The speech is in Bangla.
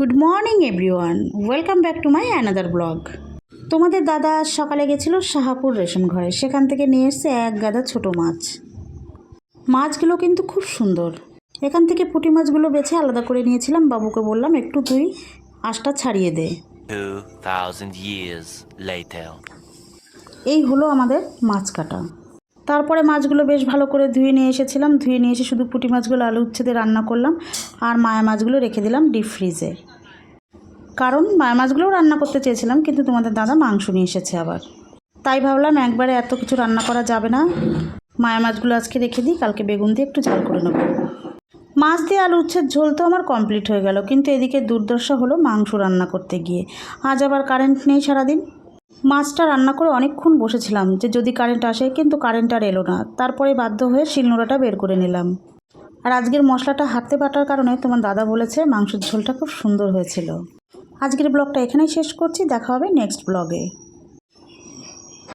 Good morning everyone welcome back to my another blog তোমাদের দাদা আজ সকালে গেছিল শাহাপুর রেশন ঘরে। সেখান থেকে নিয়ে এসছে এক গাদা ছোট মাছ। মাছগুলো কিন্তু খুব সুন্দর। এখান থেকে পুঁটি মাছগুলো বেছে আলাদা করে নিয়েছিলাম। বাবুকে বললাম একটু তুই আশটা ছাড়িয়ে দে। 2,000 এই হলো আমাদের মাছ কাটা। তারপরে মাছগুলো বেশ ভালো করে ধুয়ে নিয়ে এসেছিলাম। ধুয়ে নিয়ে এসে শুধু পুঁটি মাছগুলো আলু উচ্ছেদে রান্না করলাম। আর মায়া মাছগুলো রেখে দিলাম ডিপ ফ্রিজে। কারণ মাছগুলোও রান্না করতে চেয়েছিলাম, কিন্তু তোমাদের দাদা মাংস নিয়ে এসেছে আবার। তাই ভাবলাম একবারে এত কিছু রান্না করা যাবে না। মায়া মাছগুলো আজকে রেখে দিই, কালকে বেগুন দিয়ে একটু ঝাল করে নেব। মাছ দিয়ে আলু উচ্ছেদ ঝোল তো আমার কমপ্লিট হয়ে গেল, কিন্তু এদিকে দুর্দশা হলো মাংস রান্না করতে গিয়ে। আজ আবার কারেন্ট নেই সারাদিন। মাছটা রান্না করে অনেকক্ষণ বসেছিলাম যে যদি কারেন্ট আসে, কিন্তু কারেন্ট আর এলো না। তারপরে বাধ্য হয়ে শিলনোড়াটা বের করে নিলাম। আর আজকের মশলাটা হাতে বাটার কারণে তোমার দাদা বলেছে মাংসের ঝোলটা খুব সুন্দর হয়েছিল। আজকের ব্লগটা এখানেই শেষ করছি দেখা হবে নেক্সট ব্লগে।